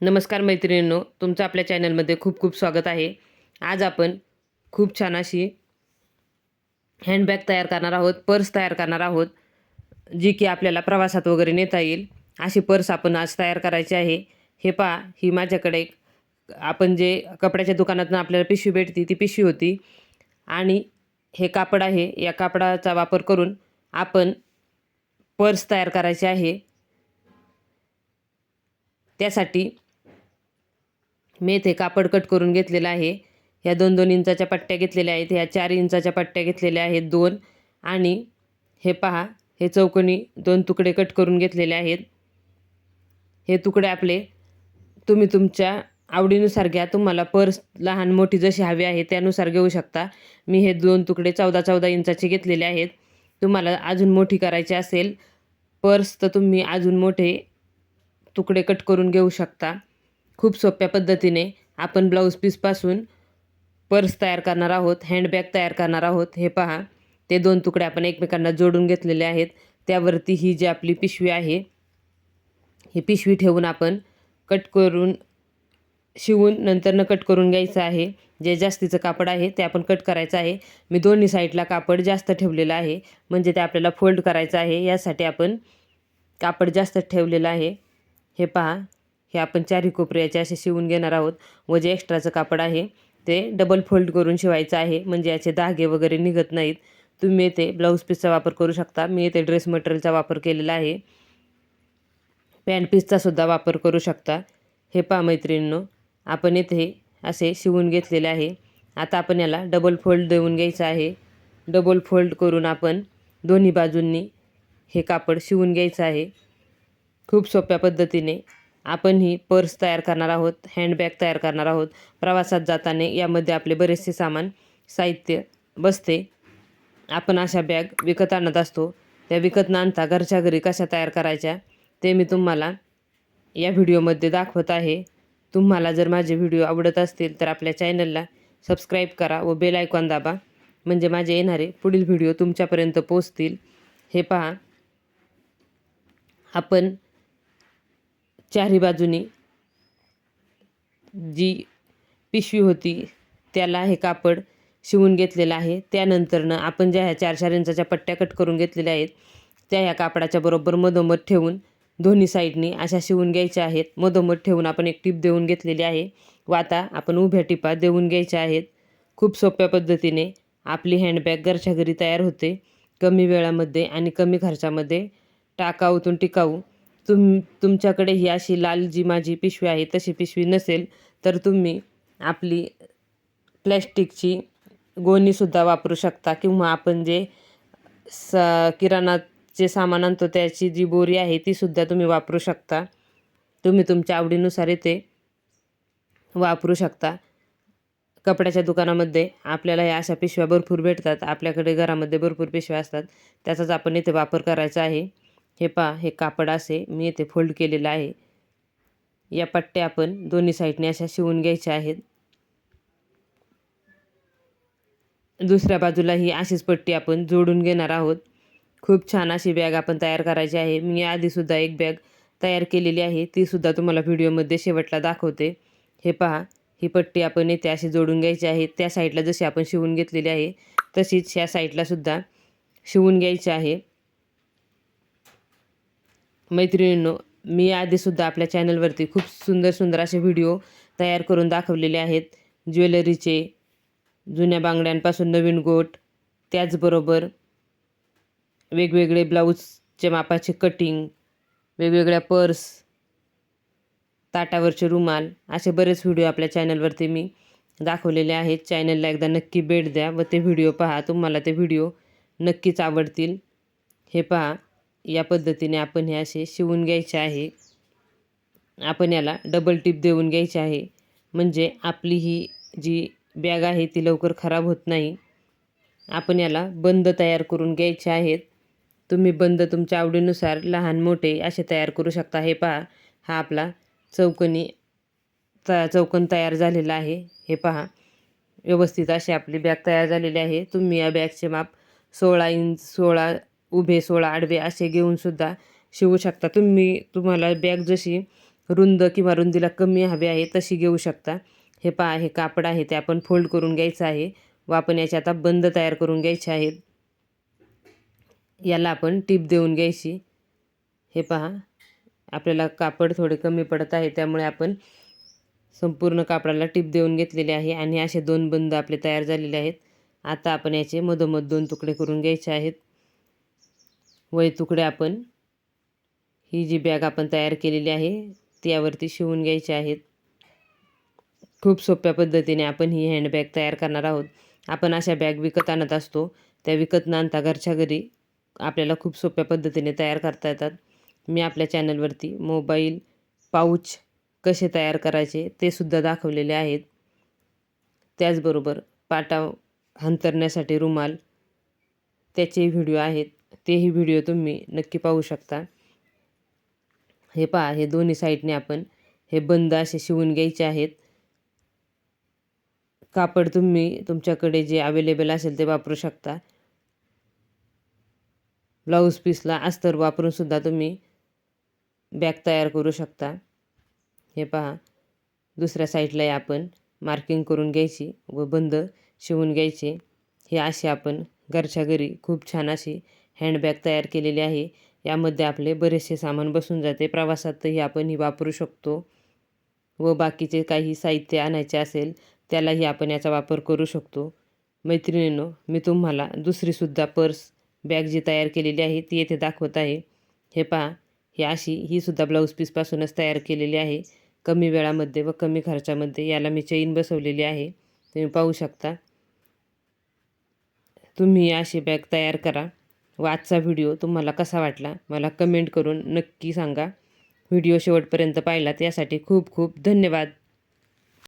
नमस्कार मैत्रिणींनो तुमचं आपल्या चॅनलमध्ये खूप खूप स्वागत आहे. आज आपण खूप छान अशी हँडबॅग तयार करणार आहोत पर्स तयार करणार आहोत जी की आपल्याला प्रवासात वगैरे नेता येईल. अशी पर्स आपण आज तयार करायची आहे. हे पहा ही माझ्याकडे एक आपण जे कपड्याच्या दुकानातून आपल्याला पिशवी भेटती ती पिशवी होती. आणि हे कापड आहे या कापडाचा वापर करून आपण पर्स तयार करायची आहे. त्यासाठी मी इथे कापड कट करून घेतलेलं आहे. ह्या दोन दोन इंचाच्या पट्ट्या घेतलेल्या आहेत. ह्या चार इंचाच्या पट्ट्या घेतलेल्या आहेत दोन. आणि हे पहा हे चौकोनी दोन तुकडे कट करून घेतलेले आहेत. हे तुकडे आपले तुम्ही तुमच्या आवडीनुसार घ्या. तुम्हाला पर्स लहान मोठी जशी हवी आहे त्यानुसार घेऊ शकता. मी हे दोन तुकडे चौदा चौदा इंचाचे घेतलेले आहेत. तुम्हाला अजून मोठी करायची असेल पर्स तर तुम्ही अजून मोठे तुकडे कट करून घेऊ शकता. खूप सोप्या पद्धतीने आपण ब्लाऊज पीसपासून पर्स तयार करणार आहोत हँडबॅग तयार करणार आहोत. हे पहा ते दोन तुकडे आपण एकमेकांना जोडून घेतलेले आहेत. त्यावरती ही जी आपली पिशवी आहे ही पिशवी ठेवून आपण कट करून शिवून नंतरनं कट करून घ्यायचं आहे. जे जास्तीचं कापड आहे ते आपण कट करायचं आहे. मी दोन्ही साईडला कापड जास्त ठेवलेलं आहे. म्हणजे ते आपल्याला फोल्ड करायचं आहे. यासाठी आपण कापड जास्त ठेवलेलं आहे. हे पहा हे आपण चारही कोपऱ्याचे असे शिवून घेणार आहोत. व जे एक्स्ट्राचं कापड आहे ते डबल फोल्ड करून शिवायचं आहे. म्हणजे याचे धागे वगैरे निघत नाहीत. तुम्ही येथे ब्लाऊज पीसचा वापर करू शकता. मी येथे ड्रेस मटेरियलचा वापर केलेला आहे. पॅन्ट पीसचा सुद्धा वापर करू शकता. हे पा मैत्रिणींनो आपण येथे असे शिवून घेतलेले आहे. आता आपण याला डबल फोल्ड देऊन घ्यायचं आहे. डबल फोल्ड करून आपण दोन्ही बाजूंनी हे कापड शिवून घ्यायचं आहे. खूप सोप्या पद्धतीने आपण ही पर्स तयार करणार आहोत हँडबॅग तयार करणार आहोत. प्रवासात जाताना यामध्ये आपले बरेचसे सामान साहित्य बसते. आपण अशा बॅग विकत आणत असतो. त्या विकत न आणता घरच्या घरी कशा तयार करायच्या ते मी तुम्हाला या व्हिडिओमध्ये दाखवत आहे. तुम्हाला जर माझे व्हिडिओ आवडत असतील तर आपल्या चॅनलला सबस्क्राईब करा व बेल आयकॉन दाबा. म्हणजे माझे येणारे पुढील व्हिडिओ तुमच्यापर्यंत पोचतील हे पहा. आपण चारही बाजूनी जी पिशवी होती त्याला हे कापड शिवून घेतलेलं आहे. त्यानंतरनं आपण ज्या ह्या चार चार इंचाच्या पट्ट्या कट करून घेतलेल्या आहेत त्या ह्या कापडाच्या बरोबर मधोमध ठेवून दोन्ही साईडनी अशा शिवून घ्यायच्या आहेत. मधोमध ठेवून आपण एक टीप देऊन घेतलेली आहे. व आता आपण उभ्या टिपा देऊन घ्यायच्या आहेत. खूप सोप्या पद्धतीने आपली हँडबॅग घरच्या घरी तयार होते. कमी वेळामध्ये आणि कमी खर्चामध्ये टाकाऊतून टिकाऊ तुम तुमच्याकडे ही अशी लाल जी माझी पिशवी आहे तशी पिशवी नसेल तर तुम्ही आपली प्लॅस्टिकची गोणीसुद्धा वापरू शकता. किंवा आपण जे स किराणाचे सामान आणतो त्याची जी बोरी आहे तीसुद्धा तुम्ही वापरू शकता. तुम्ही तुमच्या आवडीनुसार इथे वापरू शकता. कपड्याच्या दुकानामध्ये आपल्याला या अशा पिशव्या भरपूर भेटतात. आपल्याकडे घरामध्ये भरपूर पिशव्या असतात. त्याचाच आपण इथे वापर करायचा आहे. हे पहा हे कापड असे मी येथे फोल्ड केलेलं आहे. या पट्ट्या आपण दोन्ही साईडने अशा शिवून घ्यायच्या आहेत. दुसऱ्या बाजूला ही अशीच पट्टी आपण जोडून घेणार आहोत. खूप छान अशी बॅग आपण तयार करायची आहे. मी आधीसुद्धा एक बॅग तयार केलेली आहे. तीसुद्धा तुम्हाला व्हिडिओमध्ये शेवटला दाखवते. हे पहा ही पट्टी आपण येथे अशी जोडून घ्यायची आहे. त्या साईडला जशी आपण शिवून घेतलेली आहे तशीच ह्या साईडलासुद्धा शिवून घ्यायची आहे. मैत्रिणींनो मी आधीसुद्धा आपल्या चॅनलवरती खूप सुंदर सुंदर असे व्हिडिओ तयार करून दाखवलेले आहेत. ज्वेलरीचे जुन्या बांगड्यांपासून नवीन गोट त्याचबरोबर वेगवेगळे ब्लाऊजचे मापाचे कटिंग वेगवेगळ्या पर्स ताटावरचे रुमाल असे बरेच व्हिडिओ आपल्या चॅनलवरती मी दाखवलेले आहेत. चॅनलला एकदा नक्की भेट द्या व ते व्हिडिओ पहा. तुम्हाला ते व्हिडिओ नक्कीच आवडतील. हे पहा. या पद्धतीने आपण हे असे शिवून घ्यायचे आहे. आपण याला डबल टिप देऊन घ्यायचे आहे. म्हणजे आपली ही जी बॅग आहे ती लवकर खराब होत नाही. आपण याला बंद तयार करून घ्यायचे आहेत. तुम्ही बंद तुमच्या आवडीनुसार लहान मोठे असे तयार करू शकता. हे पहा हा आपला चौकनी त चौकन तयार झालेला आहे. हे पहा व्यवस्थित अशी आपली बॅग तयार झालेली आहे. तुम्ही या बॅगचे माप सोळा इंच सोळा उभे सोळा आडवे असे घेऊनसुद्धा शिवू शकता. तुम्ही तुम्हाला बॅग जशी रुंद किंवा रुंदीला कमी हवी आहे तशी घेऊ शकता. हे पहा हे कापड आहे ते आपण फोल्ड करून घ्यायचं आहे. व आपण याचे आता बंद तयार करून घ्यायचे आहेत. याला आपण टीप देऊन घ्यायची. हे पहा आपल्याला कापड थोडे कमी पडत आहे त्यामुळे आपण संपूर्ण कापडाला टीप देऊन घेतलेले आहे आणि असे दोन बंद आपले तयार झालेले आहेत. आता आपण याचे मधोमध दोन तुकडे करून घ्यायचे आहेत. तुकडे आपण. ही जी बॅग आपण तयार केलेली आहे त्यावरती शिवून घ्यायचे आहेत. खूप सोप्या पद्धतीने आपण ही हँडबॅग तयार करणार आहोत. आपण अशा बॅग विकत आणत असतो. त्या विकत न आणता घरच्या घरी आपल्याला खूप सोप्या पद्धतीने तयार करता येतात. मी आपल्या चॅनलवरती मोबाईल पाऊच कसे तयार करायचे ते सुद्धा दाखवलेले आहेत. त्याचबरोबर पाटा हंतरण्यासाठी रुमाल त्याचे व्हिडिओ आहेत. तेही व्हिडिओ तुम्ही नक्की पाहू शकता. हे पहा हे दोन्ही साईडने आपण हे बंद असे शिवून घ्यायचे आहेत. कापड तुम्ही तुमच्याकडे जे अवेलेबल असेल ते वापरू शकता. ब्लाऊज पीसला अस्तर वापरून सुद्धा तुम्ही बॅग तयार करू शकता. हे पहा दुसऱ्या साईडलाही आपण मार्किंग करून घ्यायची व बंद शिवून घ्यायचे. हे असे आपण घरच्या घरी खूप छान अशी हँडबॅग तयार केलेली आहे. यामध्ये आपले बरेचसे सामान बसून जाते. प्रवासातही आपण ही वापरू शकतो व बाकीचे काही साहित्य आणायचे असेल त्यालाही आपण याचा वापर करू शकतो. मैत्रिणींनो मी तुम्हाला दुसरीसुद्धा पर्स बॅग जी तयार केलेली आहे ती येथे दाखवत आहे. हे पहा ही अशी ही सुद्धा ब्लाऊज पीसपासूनच तयार केलेली आहे. कमी वेळामध्ये व कमी खर्चामध्ये याला मी चेन बसवलेली आहे. तुम्ही पाहू शकता. तुम्ही अशी बॅग तयार करा. व आजचा व्हिडिओ तुम्हाला कसा वाटला मला कमेंट करून नक्की सांगा. व्हिडिओ शेवटपर्यंत पाहिलात यासाठी खूप खूप धन्यवाद.